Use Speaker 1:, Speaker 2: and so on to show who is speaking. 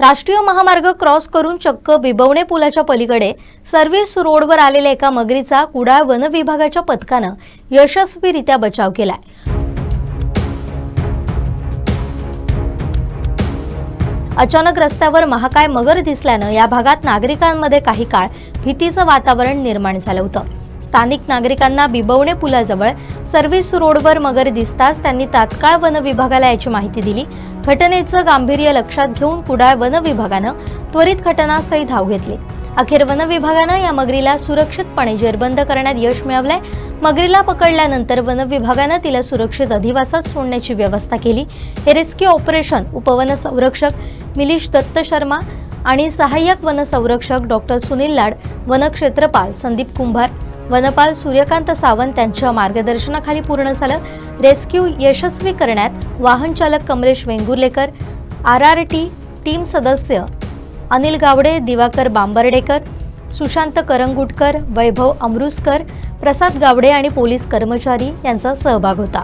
Speaker 1: राष्ट्रीय महामार्ग क्रॉस करून चक्क बिबवणे पुलाच्या पलीकडे सर्व्हिस रोडवर आलेल्या एका मगरीचा कुडाळ वन विभागाच्या पथकानं यशस्वीरित्या बचाव केलाय. अचानक रस्त्यावर महाकाय मगर दिसल्यानं या भागात नागरिकांमध्ये काही काळ भीतीचं वातावरण निर्माण झालं होतं. स्थानिक नागरिकांना बिबवणे पुलाजवळ सर्व्हिस रोडवर मगर दिसताच त्यांनी तात्काळ वन विभागाला याची माहिती दिली. घटनेचं गांभीर्य लक्षात घेऊन कुडाळ वन विभागानं त्वरित घटनास्थळी धाव घेतली. अखेर वन विभागानं या मगरीला सुरक्षितपणे जेरबंद करण्यात यश मिळवलंय. मगरीला पकडल्यानंतर वन विभागानं तिला सुरक्षित अधिवासात सोडण्याची व्यवस्था केली. हे रेस्क्यू ऑपरेशन उपवन संरक्षक मिलिश दत्त शर्मा आणि सहाय्यक वनसंरक्षक डॉक्टर सुनील लाड वनक्षेत्रपाल संदीप कुंभार वनपाल सूर्यकांत सावंत यांच्या मार्गदर्शनाखाली पूर्ण झालं. रेस्क्यू यशस्वी करण्यात वाहन चालक Kamlesh Vengurlekar R R T team सदस्य अनिल गावडे दिवाकर बांबर्डेकर सुशांत करंगुटकर वैभव अमरुसकर प्रसाद गावडे आणि पोलीस कर्मचारी यांचा सहभाग होता.